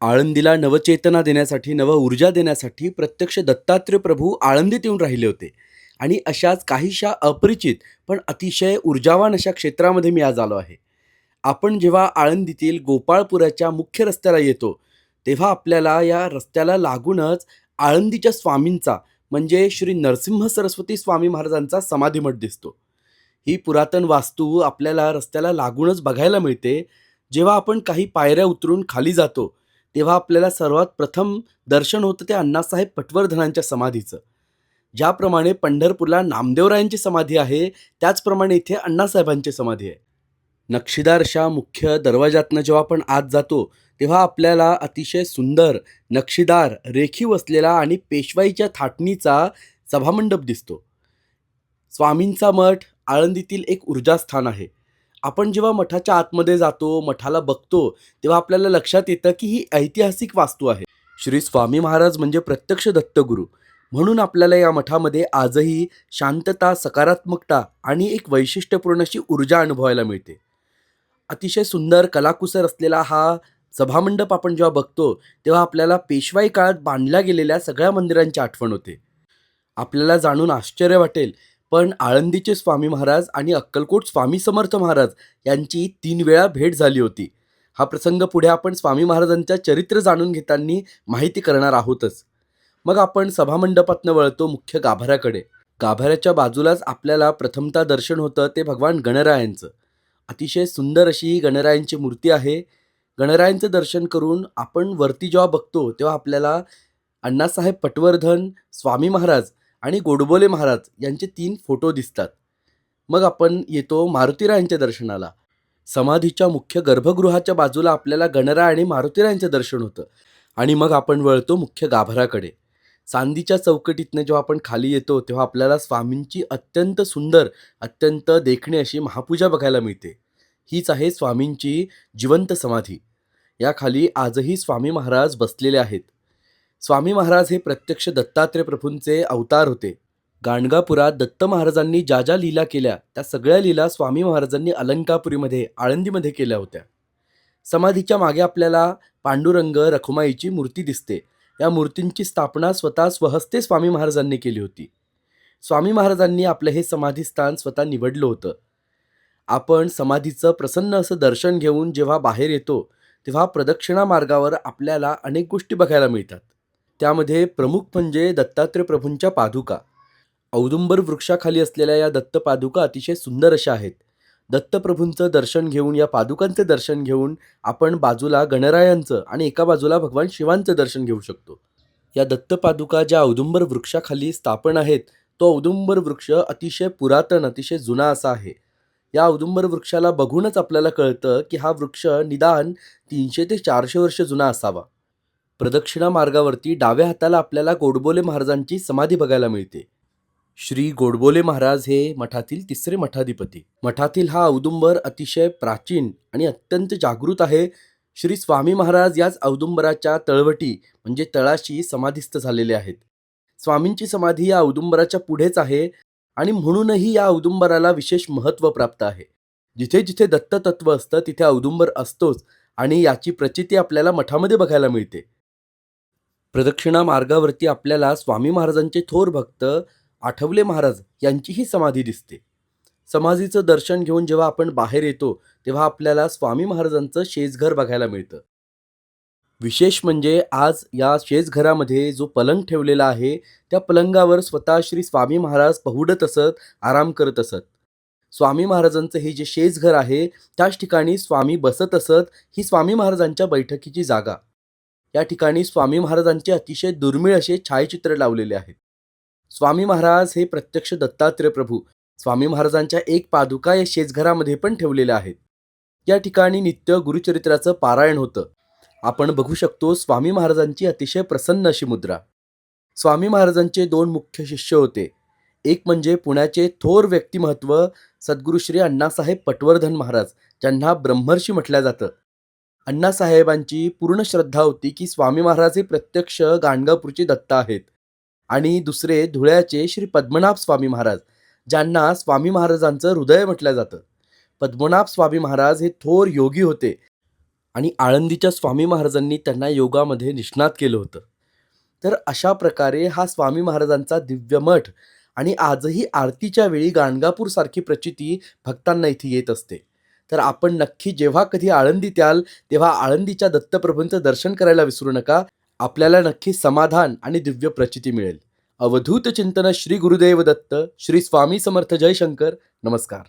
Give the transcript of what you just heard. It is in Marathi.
आळंदीला नवचेतना देण्यासाठी नव ऊर्जा देण्यासाठी प्रत्यक्ष दत्तात्रय प्रभू आळंदीत येऊन राहिले होते. आणि अशाच काहीशा अपरिचित पण अतिशय ऊर्जावान अशा क्षेत्रामध्ये मी आज आलो आहे. आपण जेव्हा आळंदीतील गोपाळपुराच्या मुख्य रस्त्याला येतो तेव्हा आपल्याला या रस्त्याला लागूनच आळंदीच्या स्वामींचा म्हणजे श्री नरसिंह सरस्वती स्वामी महाराजांचा समाधीमठ दिसतो. ही पुरातन वास्तू आपल्याला रस्त्याला लागूनच बघायला मिळते. जेव्हा आपण काही पायऱ्या उतरून खाली जातो तेव्हा आपल्याला सर्वात प्रथम दर्शन होतं ते अण्णासाहेब पटवर्धनांच्या समाधीचं. ज्याप्रमाणे पंढरपूरला नामदेवरायांची समाधी आहे त्याचप्रमाणे इथे अण्णासाहेबांची समाधी आहे. नक्षीदार अशा मुख्य दरवाजातनं जेव्हा आपण आत जातो तेव्हा आपल्याला अतिशय सुंदर नक्षीदार रेखीव असलेला आणि पेशवाईच्या थाटणीचा सभामंडप दिसतो. स्वामींचा मठ आळंदीतील एक ऊर्जास्थान आहे. आपण जेव्हा मठाच्या आतमध्ये जातो मठाला बघतो तेव्हा आपल्याला लक्षात येतं की ही ऐतिहासिक वास्तू आहे. श्री स्वामी महाराज म्हणजे प्रत्यक्ष दत्तगुरू. म्हणून आपल्याला या मठामध्ये आजही शांतता सकारात्मकता आणि एक वैशिष्ट्यपूर्ण अशी ऊर्जा अनुभवायला मिळते. अतिशय सुंदर कलाकुसर असलेला हा सभामंडप आपण जेव्हा बघतो तेव्हा आपल्याला पेशवाई काळात बांधल्या गेलेल्या सगळ्या मंदिरांची आठवण होते. आपल्याला जाणून आश्चर्य वाटेल पण आळंदीचे स्वामी महाराज आणि अक्कलकोट स्वामी समर्थ महाराज यांची तीन वेळा भेट झाली होती. हा प्रसंग पुढे आपण स्वामी महाराजांच्या चरित्र जाणून घेताना माहिती करणार आहोतच. मग आपण सभामंडपातनं वळतो मुख्य गाभाऱ्याकडे. गाभाऱ्याच्या बाजूलाच आपल्याला प्रथमतः दर्शन होतं ते भगवान गणरायांचं. अतिशय सुंदर अशी ही गणरायांची मूर्ती आहे. गणरायांचं दर्शन करून आपण वरती जेव्हा बघतो तेव्हा आपल्याला अण्णासाहेब पटवर्धन स्वामी महाराज आणि गोडबोले महाराज यांचे तीन फोटो दिसतात. मग आपण येतो मारुतीरायांच्या दर्शनाला. समाधीच्या मुख्य गर्भगृहाच्या बाजूला आपल्याला गणरा आणि मारुतीरायांचं दर्शन होतं. आणि मग आपण वळतो मुख्य गाभाराकडे चांदीच्या चौकटीतनं जेव्हा आपण खाली येतो तेव्हा आपल्याला स्वामींची अत्यंत सुंदर अत्यंत देखणी अशी महापूजा बघायला मिळते. हीच आहे स्वामींची जिवंत समाधी. याखाली आजही स्वामी महाराज बसलेले आहेत. स्वामी महाराज हे प्रत्यक्ष दत्तात्रय प्रभूंचे अवतार होते. गाणगापुरात दत्त महाराजांनी ज्या ज्या लीला केल्या त्या सगळ्या लीला स्वामी महाराजांनी अलंकापुरीमध्ये आळंदीमध्ये केल्या होत्या. समाधीच्या मागे आपल्याला पांडुरंग रखुमाईची मूर्ती दिसते. या मूर्तींची स्थापना स्वतः स्वहस्ते स्वामी महाराजांनी केली होती. स्वामी महाराजांनी आपलं हे समाधीस्थान स्वतः निवडलं होतं. आपण समाधीचं प्रसन्न असं दर्शन घेऊन जेव्हा बाहेर येतो तेव्हा प्रदक्षिणा मार्गावर आपल्याला अनेक गोष्टी बघायला मिळतात. त्यामध्ये प्रमुख म्हणजे दत्तात्रय प्रभूंच्या पादुका. औदुंबर वृक्षाखाली असलेल्या या दत्त पादुका अतिशय सुंदर अशा आहेत. दत्तप्रभूंचं दर्शन घेऊन या पादुकांचं दर्शन घेऊन आपण बाजूला गणरायांचं आणि एका बाजूला भगवान शिवांचं दर्शन घेऊ शकतो. या दत्त पादुका ज्या औदुंबर वृक्षाखाली स्थापन आहेत तो औदुंबर वृक्ष अतिशय पुरातन अतिशय जुना असा आहे. या औदुंबर वृक्षाला बघूनच आपल्याला कळतं की हा वृक्ष निदान तीनशे ते चारशे वर्ष जुना असावा. प्रदक्षिणा मार्गावरती डाव्या हाताला आपल्याला गोडबोले महाराजांची समाधी बघायला मिळते. श्री गोडबोले महाराज हे मठातील तिसरे मठाधिपती. मठातील हा औदुंबर अतिशय प्राचीन आणि अत्यंत जागृत आहे. श्री स्वामी महाराज याच औदुंबराच्या तळवटी म्हणजे तळाशी समाधीस्थ झालेले आहेत. स्वामींची समाधी या औदुंबराच्या पुढेच आहे आणि म्हणूनही या औदुंबराला विशेष महत्त्व प्राप्त आहे. जिथे जिथे दत्ततत्व असतं तिथे औदुंबर असतोच आणि याची प्रचिती आपल्याला मठामध्ये बघायला मिळते. प्रदक्षिणा मार्गावरती आपल्याला स्वामी महाराजांचे थोर भक्त आठवले महाराज यांचीही समाधी दिसते. समाधीचं दर्शन घेऊन जेव्हा आपण बाहेर येतो तेव्हा आपल्याला स्वामी महाराजांचं शेजघर बघायला मिळतं. विशेष म्हणजे आज या शेजघरामध्ये जो पलंग ठेवलेला आहे त्या पलंगावर स्वतः श्री स्वामी महाराज पहुडत असत आराम करत असत. स्वामी महाराजांचं हे जे शेजघर आहे त्याच ठिकाणी स्वामी बसत असत ही स्वामी महाराजांच्या बैठकीची जागा. या ठिकाणी स्वामी महाराजांचे अतिशय दुर्मिळ असे छायाचित्र लावलेले आहेत स्वामी महाराज हे प्रत्यक्ष दत्तात्रय प्रभू. स्वामी महाराजांच्या एक पादुका या शेजघरामध्ये पण ठेवलेल्या आहेत. या ठिकाणी नित्य गुरुचरित्राचं पारायण होतं. आपण बघू शकतो स्वामी महाराजांची अतिशय प्रसन्न अशी मुद्रा. स्वामी महाराजांचे दोन मुख्य शिष्य होते. एक म्हणजे पुण्याचे थोर व्यक्तिमत्व सद्गुरुश्री अण्णासाहेब पटवर्धन महाराज ज्यांना ब्रह्मर्षी म्हटलं जातं. अण्णासाहेबांची पूर्ण श्रद्धा होती की स्वामी महाराज हे प्रत्यक्ष गाणगापूरचे दत्त आहेत. आणि दुसरे धुळ्याचे श्री पद्मनाभ स्वामी महाराज ज्यांना स्वामी महाराजांचं हृदय म्हटलं जातं. पद्मनाभ स्वामी महाराज हे थोर योगी होते आणि आळंदीच्या स्वामी महाराजांनी त्यांना योगामध्ये निष्णात केलं होतं. तर अशा प्रकारे हा स्वामी महाराजांचा दिव्य मठ आणि आजही आरतीच्या वेळी गाणगापूरसारखी प्रचिती भक्तांना इथे येत असते. तर आपण नक्की जेव्हा कधी आळंदीत याल तेव्हा आळंदीच्या दत्तप्रभूंचं दर्शन करायला विसरू नका. आपल्याला नक्की समाधान आणि दिव्य प्रचिती मिळेल. अवधूत चिंतन श्री गुरुदेव दत्त श्री स्वामी समर्थ जयशंकर. नमस्कार.